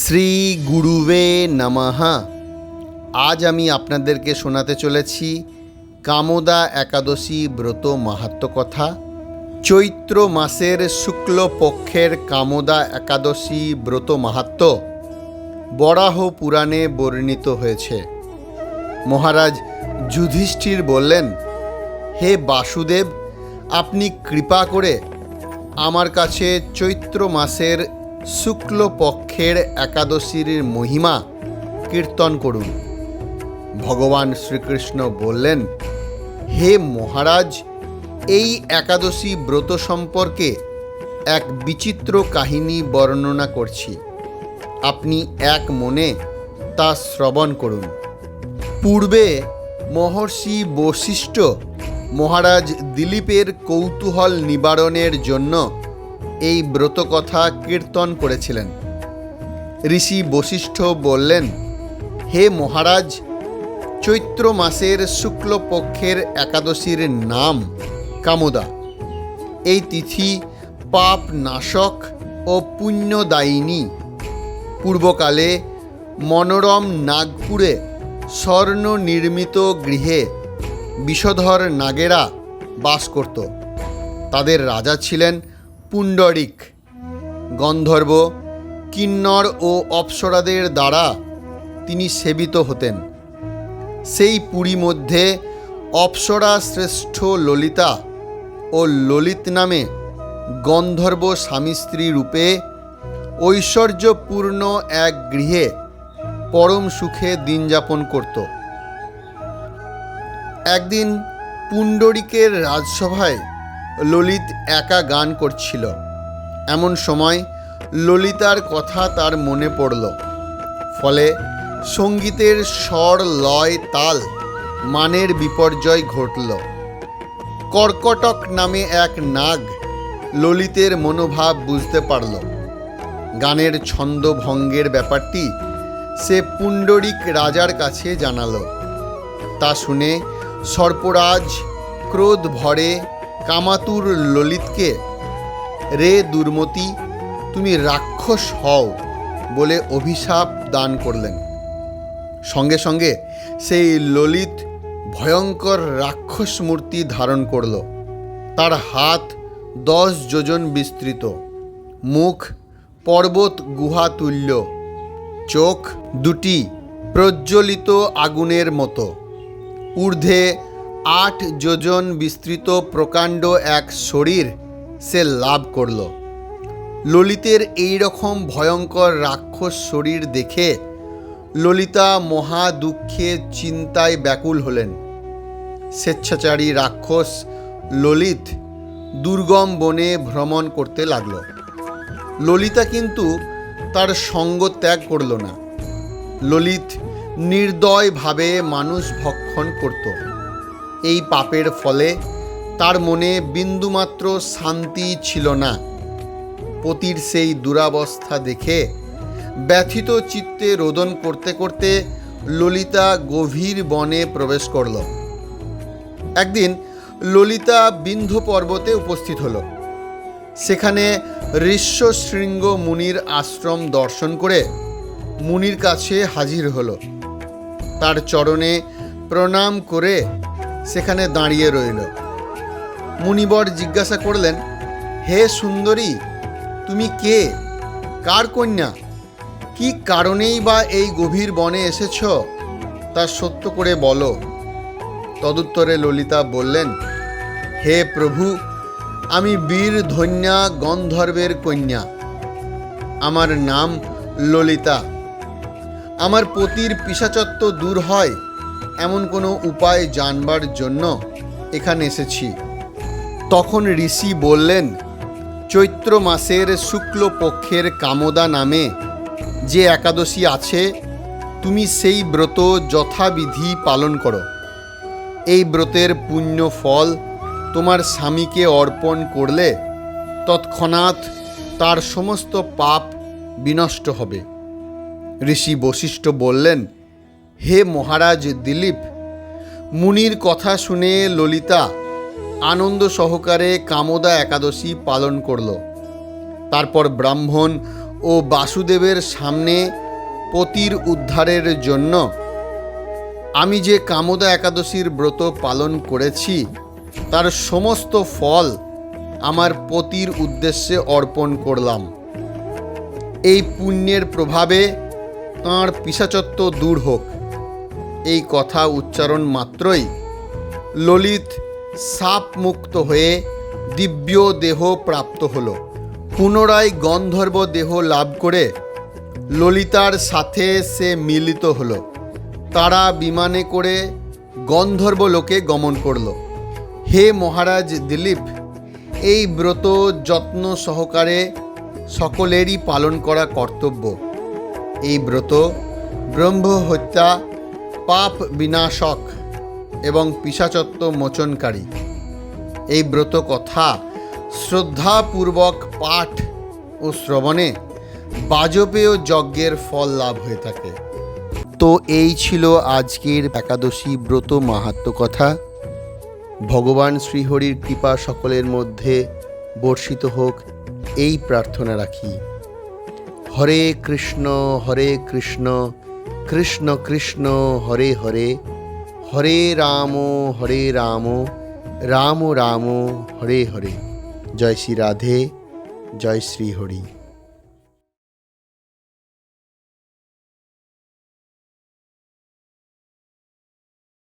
শ্রী গুরুবে নমঃ। আজ আমি আপনাদেরকে শোনাতে চলেছি কামদা একাদশী ব্রত মাহাত্ম কথা। চৈত্র মাসের শুক্ল পক্ষের কামদা একাদশী ব্রত মাহাত্ম বরাহ পুরাণে বর্ণিত হয়েছে। মহারাজ যুধিষ্ঠির বললেন, হে বাসুদেব, আপনি কৃপা করে আমার কাছে চৈত্র মাসের শুক্ল পক্ষের একাদশীর মহিমা কীর্তন করুন। ভগবান শ্রীকৃষ্ণ বললেন, হে মহারাজ, এই একাদশী ব্রত সম্পর্কে এক বিচিত্র কাহিনী বর্ণনা করছি। আপনি এক মনে তা শ্রবণ করুন। পূর্বে মহর্ষি বশিষ্ঠ মহারাজ দিলীপের কৌতূহল নিবারণের জন্য এই ব্রতকথা কীর্তন করেছিলেন। ঋষি বশিষ্ঠ বললেন, হে মহারাজ, চৈত্র মাসের শুক্লপক্ষের একাদশীর নাম কামদা। এই তিথি পাপ নাশক ও পুণ্যদায়িনী। পূর্বকালে মনোরম নাগপুরে স্বর্ণ নির্মিত গৃহে বিষধর নাগেরা বাস করত। তাদের রাজা ছিলেন পুণ্ডরিক। গন্ধর্ব, কিন্নর ও অপ্সরাদের দ্বারা তিনি সেবিত হতেন। সেই পুরী মধ্যে অপ্সরা শ্রেষ্ঠ ললিতা ও ললিত নামে গন্ধর্ব স্বামী স্ত্রী রূপে ঐশ্বর্যপূর্ণ এক গৃহে পরম সুখে দিন যাপন করত। একদিন পুণ্ডরিকের রাজসভায় ললিত একা গান করছিল। এমন সময় ললিতার কথা তার মনে পড়ল। ফলে সঙ্গীতের স্বর লয় তাল, মানের বিপর্যয় ঘটল। কর্কটক নামে এক নাগ ললিতের মনোভাব বুঝতে পারল। গানের ছন্দ ভঙ্গের ব্যাপারটি সে পুণ্ডরিক রাজার কাছে জানালো। তা শুনে সর্পরাজ ক্রোধ ভরে কামাতুর ললিতকে, রে দুর্মতি, তুমি রাক্ষস হও বলে অভিশাপ দান করলেন। সঙ্গে সঙ্গে সেই ললিত ভয়ঙ্কর রাক্ষস মূর্তি ধারণ করল। তার হাত দশ যোজন বিস্তৃত। মুখ পর্বত গুহা তুল্য। চোখ দুটি প্রজ্বলিত আগুনের মতো। ঊর্ধ্বে আট যোজন বিস্তৃত প্রকাণ্ড এক শরীর সে লাভ করল। ললিতের এই রকম ভয়ঙ্কর রাক্ষস শরীর দেখে ললিতা মহা দুঃখে চিন্তায় ব্যাকুল হলেন। স্বেচ্ছাচারী রাক্ষস ললিত দুর্গম বনে ভ্রমণ করতে লাগল। ললিতা কিন্তু তার সঙ্গ ত্যাগ করল না। ললিত নির্দয়ভাবে মানুষ ভক্ষণ করত। এই পাপের ফলে তার মনে বিন্দুমাত্র শান্তি ছিল না। পতির সেই দুরাবস্থা দেখে ব্যথিত চিত্তে রোদন করতে করতে ললিতা গভীর বনে প্রবেশ করল। একদিন ললিতা বিন্ধ্য পর্বতে উপস্থিত হলো। সেখানে ঋষ্যশৃঙ্গ মুনির আশ্রম দর্শন করে মুনির কাছে হাজির হল। তার চরণে প্রণাম করে সেখানে দাঁড়িয়ে রইল। মুনিবর জিজ্ঞাসা করলেন, হে সুন্দরী, তুমি কে? কার কন্যা? কি কারণেই বা এই গভীর বনে এসেছ? তা সত্য করে বলো। তদুত্তরে ললিতা বললেন, হে প্রভু, আমি বীর ধন্যা গন্ধর্বের কন্যা। আমার নাম ললিতা। আমার পতির পিসাচত্ব দূর হয়। এমন কোনো উপায় জানবার জন্য এখানে এসেছি। তখন ঋষি বললেন, চৈত্র মাসের শুক্ল পক্ষের কামদা নামে যে একাদশী আছে, তুমি সেই ব্রত যথাবিধি পালন করো। এই ব্রতের পুণ্য ফল তোমার স্বামীকে অর্পণ করলে তৎক্ষণাৎ তার সমস্ত পাপ বিনষ্ট হবে। ঋষি বশিষ্ঠ বললেন হে মহারাজ দিলীপ, মুনির কথা শুনে ললিতা আনন্দ সহকারে কামদা একাদশী পালন করল। তারপর ব্রাহ্মণ ও বাসুদেবের সামনে পতির উদ্ধারের জন্য, আমি যে কামদা একাদশীর ব্রত পালন করেছি, তার সমস্ত ফল আমার পতির উদ্দেশ্যে অর্পণ করলাম। এই পুণ্যের প্রভাবে তাঁর পিসাচত্ব দূর হোক। এই কথা উচ্চারণ মাত্রই ললিত সাপ মুক্ত হয়ে দিব্য দেহ প্রাপ্ত হল। পুনরায় গন্ধর্ব দেহ লাভ করে ললিতার সাথে সে মিলিত হল। তারা বিমানে করে গন্ধর্ব লোকে গমন করল। হে মহারাজ দিলীপ, এই ব্রত যত্ন সহকারে সকলেরই পালন করা কর্তব্য। এই ব্রত ব্রহ্ম হত্যা পাপ বিনাশক এবং পিসাচত্ব মোচনকারী। এই ব্রত কথা শ্রদ্ধাপূর্বক পাঠ ও শ্রবণে বাজপেয় যজ্ঞের ফল লাভ হয়ে থাকে। তো এই ছিল আজকের একাদশী ব্রত মাহাত্ম কথা। ভগবান শ্রীহরির কৃপা সকলের মধ্যে বর্ষিত হোক, এই প্রার্থনা রাখি। হরে কৃষ্ণ হরে কৃষ্ণ। কৃষ্ণ কৃষ্ণ হরে হরে হরে রাম হরে রাম রাম রাম হরে হরে জয় শ্রী রাধে জয় শ্রী হরি